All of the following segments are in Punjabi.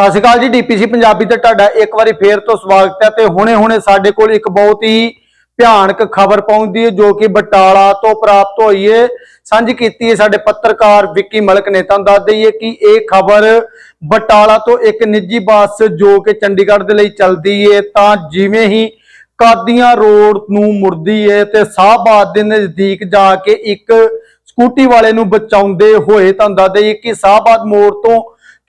ਸਤਿ ਸ਼੍ਰੀ ਅਕਾਲ ਜੀ ਡੀਪੀਸੀ ਪੰਜਾਬੀ ਤੇ ਤੁਹਾਡਾ ਇੱਕ ਵਾਰੀ ਫੇਰ ਤੋਂ ਸਵਾਗਤ ਹੈ ਤੇ ਹੁਣੇ-ਹੁਣੇ ਸਾਡੇ ਕੋਲ ਇੱਕ ਬਹੁਤ ਹੀ ਭਿਆਨਕ ਖਬਰ ਪਹੁੰਚਦੀ ਹੈ ਜੋ ਕਿ ਬਟਾਲਾ ਤੋਂ ਪ੍ਰਾਪਤ ਹੋਈ ਹੈ। ਸਾਂਝੀ ਕੀਤੀ ਹੈ ਸਾਡੇ ਪੱਤਰਕਾਰ ਵਿੱਕੀ ਮਲਕ ਨੇ, ਤੁਹਾਨੂੰ ਦੱਸ ਦਈਏ ਕਿ ਇਹ ਖਬਰ ਬਟਾਲਾ ਤੋਂ ਇੱਕ ਨਿੱਜੀ ਬੱਸ ਜੋ ਕਿ ਚੰਡੀਗੜ੍ਹ ਦੇ ਲਈ ਚੱਲਦੀ ਹੈ ਤਾਂ ਜਿਵੇਂ ਹੀ ਕਾਦੀਆਂ ਰੋਡ ਨੂੰ ਮੁੜਦੀ ਹੈ ਤੇ ਸਾਹਬਾਦ ਦੇ ਨਜ਼ਦੀਕ ਜਾ ਕੇ ਇੱਕ ਸਕੂਟੀ ਵਾਲੇ ਨੂੰ ਬਚਾਉਂਦੇ ਹੋਏ, ਤੁਹਾਨੂੰ ਦੱਸ ਦਈਏ ਕਿ ਸਾਹਬਾਦ ਮੋੜ ਤੋਂ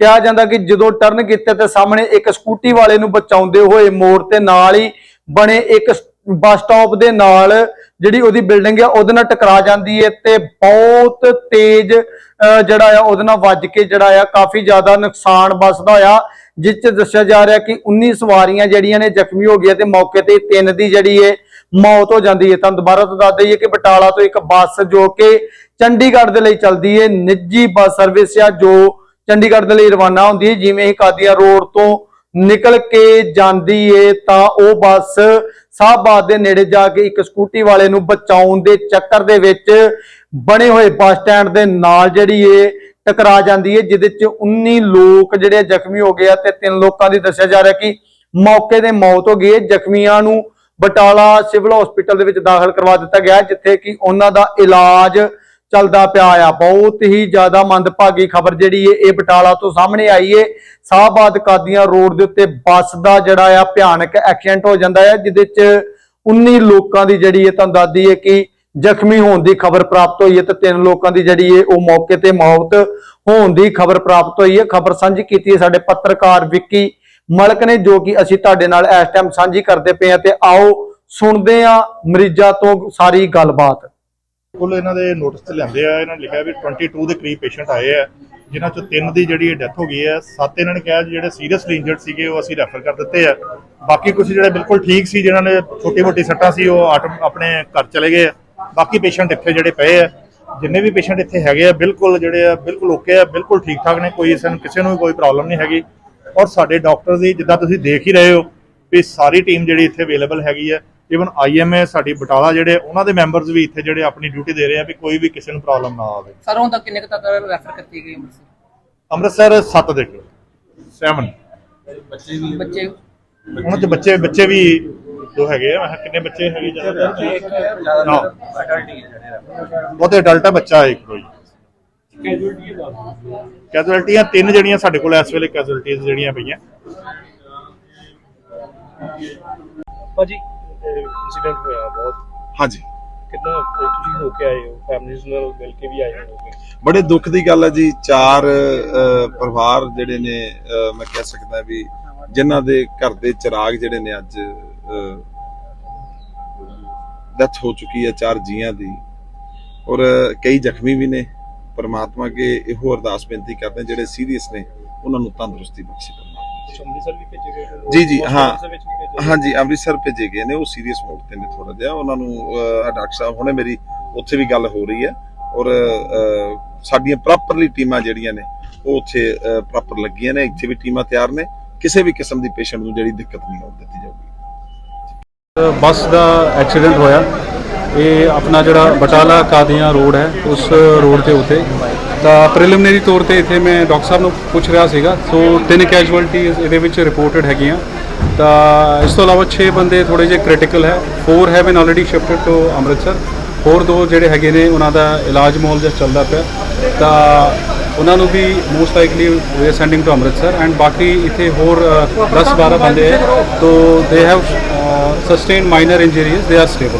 ਕਿਹਾ ਜਾਂਦਾ ਕਿ ਜਦੋਂ ਟਰਨ ਕੀਤਾ ਤੇ ਸਾਹਮਣੇ ਇੱਕ ਸਕੂਟੀ ਵਾਲੇ ਨੂੰ ਬਚਾਉਂਦੇ ਹੋਏ ਮੋੜ ਤੇ ਨਾਲ ਹੀ ਬਣੇ ਇੱਕ ਬੱਸ ਸਟਾਪ ਦੇ ਨਾਲ ਜਿਹੜੀ ਉਹਦੀ ਬਿਲਡਿੰਗ ਆ, ਉਹਦੇ ਨਾਲ ਟਕਰਾ ਜਾਂਦੀ ਹੈ ਤੇ ਬਹੁਤ ਤੇਜ਼ ਜਿਹੜਾ ਆ, ਉਹਦੇ ਨਾਲ ਵੱਜ ਕੇ ਜਿਹੜਾ ਆ, ਕਾਫੀ ਜ਼ਿਆਦਾ ਨੁਕਸਾਨ ਬੱਸ ਦਾ ਹੋਇਆ ਜਿਸ ਚ ਦੱਸਿਆ ਜਾ ਰਿਹਾ ਕਿ 19 ਸਵਾਰੀਆਂ ਜਿਹੜੀਆਂ ਨੇ ਜ਼ਖਮੀ ਹੋ ਗਈਆਂ ਤੇ ਮੌਕੇ ਤੇ ਤਿੰਨ ਦੀ ਜਿਹੜੀ ਹੈ ਮੌਤ ਹੋ ਜਾਂਦੀ ਹੈ ਤਾਂ ਦੁਬਾਰਾ ਤੋਂ ਦੱਸ ਦਈਏ ਕਿ ਬਟਾਲਾ ਤੋਂ ਇੱਕ ਬੱਸ ਜੋ ਕਿ ਚੰਡੀਗੜ੍ਹ ਦੇ ਲਈ ਚੱਲਦੀ ਹੈ ਨਿੱਜੀ ਬੱਸ ਸਰਵਿਸ ਆ ਜੋ ਚੰਡੀਗੜ੍ਹ ਦੇ ਲਈ ਰਵਾਨਾ ਹੁੰਦੀ ਹੈ। ਜਿਵੇਂ ਹੀ ਕਾਦੀਆਂ ਰੋਡ ਤੋਂ ਨਿਕਲ ਕੇ ਜਾਂਦੀ ਏ, ਤਾਂ ਉਹ ਬੱਸ ਸਾਹਬਾਦ ਦੇ ਨੇੜੇ ਜਾ ਕੇ ਇੱਕ ਸਕੂਟੀ ਵਾਲੇ ਨੂੰ ਬਚਾਉਣ ਦੇ ਚੱਕਰ ਦੇ ਵਿੱਚ ਬਣੇ ਹੋਏ ਬੱਸ ਸਟੈਂਡ ਦੇ ਨਾਲ ਜਿਹੜੀ ਏ, ਟਕਰਾ ਜਾਂਦੀ ਏ, ਜਿਹਦੇ ਚ 19 ਲੋਕ ਜਿਹੜੇ ਜ਼ਖਮੀ ਹੋ ਗਏ ਆ ਤੇ ਤਿੰਨ ਲੋਕਾਂ ਦੀ ਦੱਸਿਆ ਜਾ ਰਿਹਾ ਕਿ ਮੌਕੇ ਤੇ ਮੌਤ ਹੋ ਗਈ ਏ। ਜ਼ਖਮੀਆਂ ਨੂੰ ਬਟਾਲਾ ਸਿਵਲ ਹਸਪੀਟਲ ਦੇ ਵਿੱਚ ਦਾਖਲ ਕਰਵਾ ਦਿੱਤਾ ਗਿਆ, ਜਿੱਥੇ ਕਿ ਉਹਨਾਂ ਦਾ ਇਲਾਜ ਚੱਲਦਾ ਪਿਆ ਆ। ਬਹੁਤ ਹੀ ਜ਼ਿਆਦਾ ਮੰਦਭਾਗੀ ਖਬਰ ਜਿਹੜੀ ਏ, ਇਹ ਬਟਾਲਾ ਤੋਂ ਸਾਹਮਣੇ ਆਈ ਏ। ਸਾਹਬਾਦ ਕਾਦੀਆਂ ਰੋਡ ਦੇ ਉੱਤੇ ਬੱਸ ਦਾ ਜਿਹੜਾ ਆ ਭਿਆਨਕ ਐਕਸੀਡੈਂਟ ਹੋ ਜਾਂਦਾ ਹੈ ਜਿਹਦੇ ਚ 19 ਲੋਕਾਂ ਦੀ ਜਿਹੜੀ ਹੈ ਤੁਹਾਨੂੰ ਦੱਸਦੀ ਹੈ ਕਿ ਜ਼ਖਮੀ ਹੋਣ ਦੀ ਖਬਰ ਪ੍ਰਾਪਤ ਹੋਈ ਹੈ ਤੇ ਤਿੰਨ ਲੋਕਾਂ ਦੀ ਜਿਹੜੀ ਹੈ ਉਹ ਮੌਕੇ ਤੇ ਮੌਤ ਹੋਣ ਦੀ ਖਬਰ ਪ੍ਰਾਪਤ ਹੋਈ ਹੈ ਖਬਰ ਸਾਂਝੀ ਕੀਤੀ ਹੈ ਸਾਡੇ ਪੱਤਰਕਾਰ ਵਿੱਕੀ ਮਲਕ ਨੇ, ਜੋ ਕਿ ਅਸੀਂ ਤੁਹਾਡੇ ਨਾਲ ਇਸ ਟਾਈਮ ਸਾਂਝੀ ਕਰਦੇ ਪਏ ਹਾਂ ਤੇ ਆਓ ਸੁਣਦੇ ਹਾਂ ਮਰੀਜ਼ਾਂ ਤੋਂ ਸਾਰੀ ਗੱਲਬਾਤ। ਕੁੱਲ ਇਹਨਾਂ ਦੇ ਨੋਟਿਸ ਤੇ ਲਿਆਂਦੇ ਆ, ਇਹਨਾਂ ਨੇ ਲਿਖਿਆ ਵੀ 22 ਦੇ ਕਰੀਬ ਪੇਸ਼ੈਂਟ ਆਏ ਆ, ਜਿਨ੍ਹਾਂ ਚੋਂ ਤਿੰਨ ਦੀ ਜਿਹੜੀ ਡੈਥ ਹੋ ਗਈ ਹੈ ਸੱਤ ਇਹਨਾਂ ਨੇ ਕਿਹਾ ਜਿਹੜੇ ਸੀਰੀਅਸਲੀ ਇੰਜਰਡ ਸੀਗੇ ਉਹ ਅਸੀਂ ਰੈਫਰ ਕਰ ਦਿੱਤੇ ਆ। ਬਾਕੀ ਕੁਝ ਜਿਹੜੇ ਬਿਲਕੁਲ ਠੀਕ ਸੀ, ਜਿਨ੍ਹਾਂ ਨੇ ਛੋਟੀ ਮੋਟੀ ਸੱਟਾਂ ਸੀ, ਉਹ ਆਟੋ- ਆਪਣੇ ਘਰ ਚਲੇ ਗਏ ਆ। ਬਾਕੀ ਪੇਸ਼ੈਂਟ ਇੱਥੇ ਜਿਹੜੇ ਪਏ ਆ, ਜਿੰਨੇ ਵੀ ਪੇਸ਼ੈਂਟ ਇੱਥੇ ਹੈਗੇ ਆ, ਬਿਲਕੁਲ ਜਿਹੜੇ ਆ, ਬਿਲਕੁਲ ਓਕੇ ਆ, ਬਿਲਕੁਲ ਠੀਕ ਠਾਕ ਨੇ, ਕੋਈ ਇਸ ਨੂੰ ਕਿਸੇ ਨੂੰ ਵੀ ਕੋਈ ਪ੍ਰੋਬਲਮ ਨਹੀਂ ਹੈਗੀ। ਔਰ ਸਾਡੇ ਡਾਕਟਰ ਦੀ, ਜਿੱਦਾਂ ਤੁਸੀਂ ਦੇਖ ਹੀ ਰਹੇ ਹੋ, ਵੀ ਸਾਰੀ ਟੀਮ ਜਿਹੜੀ ਇੱਥੇ ਅਵੇਲੇਬਲ ਹੈਗੀ ਆ ਇਵਨ ਆਈਐਮਏ ਸਾਡੀ ਬਟਾਲਾ ਜਿਹੜੇ ਉਹਨਾਂ ਦੇ ਮੈਂਬਰਸ ਵੀ ਇੱਥੇ ਜਿਹੜੇ ਆਪਣੀ ਡਿਊਟੀ ਦੇ ਰਹੇ ਆ ਵੀ ਕੋਈ ਵੀ ਕਿਸੇ ਨੂੰ ਪ੍ਰੋਬਲਮ ਨਾ ਆਵੇ। ਸਰ ਹੁਣ ਤੱਕ ਕਿੰਨੇ ਕੁ ਤੱਕ ਰੈਫਰ ਕੀਤੀ ਗਈ ਅੰਮ੍ਰਿਤਸਰ? ਅੰਮ੍ਰਿਤਸਰ 7 ਦੇ 7 ਬੱਚੇ ਉਹਨਾਂ ਚ ਬੱਚੇ ਬੱਚੇ ਵੀ ਜੋ ਹੈਗੇ ਆ। ਕਿੰਨੇ ਬੱਚੇ ਹੈਗੇ ਜ਼ਿਆਦਾ? ਨਾ। ਬਹੁਤੇ ਅਡਲਟ ਆ ਬੱਚਾ ਇੱਕ ਕੋਈ। ਕੈਜੁਅਲਟੀਆਂ ਤਿੰਨ ਜਿਹੜੀਆਂ ਸਾਡੇ ਕੋਲ ਇਸ ਵੇਲੇ ਕੈਜੁਅਲਟੀਆਂ ਜਿਹੜੀਆਂ ਪਈਆਂ। ਭਾਜੀ ਇਨਸੀਡੈਂਟ ਹੋਇਆ ਬਹੁਤ। ਹਾਂਜੀ। ਕਿੰਨਾ ਤੁਸੀਂ ਹੋ ਕੇ ਆਏ ਹੋ? ਫੈਮਿਲੀਜ਼ ਨਾਲ ਮਿਲ ਕੇ ਵੀ ਆਏ ਹੋ ਬੜੇ ਦੁੱਖ ਦੀ ਗੱਲ ਹੈ ਜੀ। ਚਾਰ ਪਰਿਵਾਰ ਜਿਹੜੇ ਨੇ ਮੈਂ ਕਹਿ ਸਕਦਾ ਵੀ ਜਿਨ੍ਹਾਂ ਦੇ ਘਰ ਦੇ ਚਿਰਾਗ ਜਿਹੜੇ ਨੇ ਅੱਜ ਡੈਥ ਹੋ ਚੁੱਕੀ ਹੈ ਚਾਰ ਜੀਆਂ ਦੀ। ਔਰ ਕਈ ਜ਼ਖਮੀ ਵੀ ਨੇ। ਪਰਮਾਤਮਾ ਅੱਗੇ ਇਹੋ ਅਰਦਾਸ ਬੇਨਤੀ ਕਰਦੇ ਜਿਹੜੇ ਸੀਰੀਅਸ ਨੇ ਉਹਨਾਂ ਨੂੰ ਤੰਦਰੁਸਤੀ ਬਖਸ਼ੇ ਨੇ? ਜੀ, ਜੀ, ਹਾਂ। ਹਾਂਜੀ ਅੰਮ੍ਰਿਤਸਰ ਭੇਜੇ ਗਏ ਨੇ ਉਹ ਸੀਰੀਅਸ ਮੋਡ ਤੇ ਨੇ ਥੋੜਾ ਜਿਹਾ। ਉਹਨਾਂ ਨੂੰ ਡਾਕਟਰ ਸਾਹਿਬ ਹੁਣੇ ਮੇਰੀ ਉੱਥੇ ਵੀ ਗੱਲ ਹੋ ਰਹੀ ਹੈ। ਔਰ ਸਾਡੀਆਂ ਪ੍ਰੋਪਰਲੀ ਟੀਮਾਂ ਜਿਹੜੀਆਂ ਨੇ ਉਹ ਉੱਥੇ ਪ੍ਰੋਪਰ ਲੱਗੀਆਂ ਨੇ। ਇੱਥੇ ਵੀ ਟੀਮਾਂ ਤਿਆਰ ਨੇ। ਕਿਸੇ ਵੀ ਕਿਸਮ ਦੀ ਪੇਸ਼ੈਂਟ ਨੂੰ ਜਿਹੜੀ ਦਿੱਕਤ ਨਹੀਂ ਆਉਣ ਦਿੱਤੀ ਜਾਊਗੀ। ਬੱਸ ਦਾ ਐਕਸੀਡੈਂਟ ਹੋਇਆ। ਇਹ ਆਪਣਾ ਜਿਹੜਾ ਬਟਾਲਾ ਕਾਦੀਆਂ ਰੋਡ ਹੈ ਉਸ ਰੋਡ ਦੇ ਉੱਤੇ। ਤਾਂ ਪ੍ਰੀਲਿਮਿਨਰੀ ਤੌਰ ਤੇ ਇੱਥੇ ਮੈਂ ਡਾਕਟਰ ਸਾਹਿਬ ਨੂੰ ਪੁੱਛ ਰਿਹਾ ਸੀਗਾ। ਸੋ ਤਿੰਨ ਕੈਜੁਅਲਟੀਜ਼ ਇਹਦੇ ਵਿੱਚ ਰਿਪੋਰਟਡ ਹੈਗੀਆਂ। ਤਾਂ ਇਸ ਤੋਂ ਇਲਾਵਾ 6 ਬੰਦੇ ਥੋੜੇ ਜਿਹੇ ਕ੍ਰਿਟੀਕਲ ਹੈ। 4 have been already shifted to Amritsar. ਹੋਰ ਦੋ ਜਿਹੜੇ ਹੈਗੇ ਨੇ, ਉਹਨਾਂ ਦਾ ਇਲਾਜ ਮੌਲ ਜਿਹਾ ਚੱਲਦਾ ਪਿਆ। ਤਾਂ ਉਹਨਾਂ ਨੂੰ ਵੀ most likely we are sending to Amritsar and ਬਾਕੀ ਇੱਥੇ ਹੋਰ 10 12 ਬੰਦੇ ਹੈ। ਤੋ they have sustain minor injuries they are stable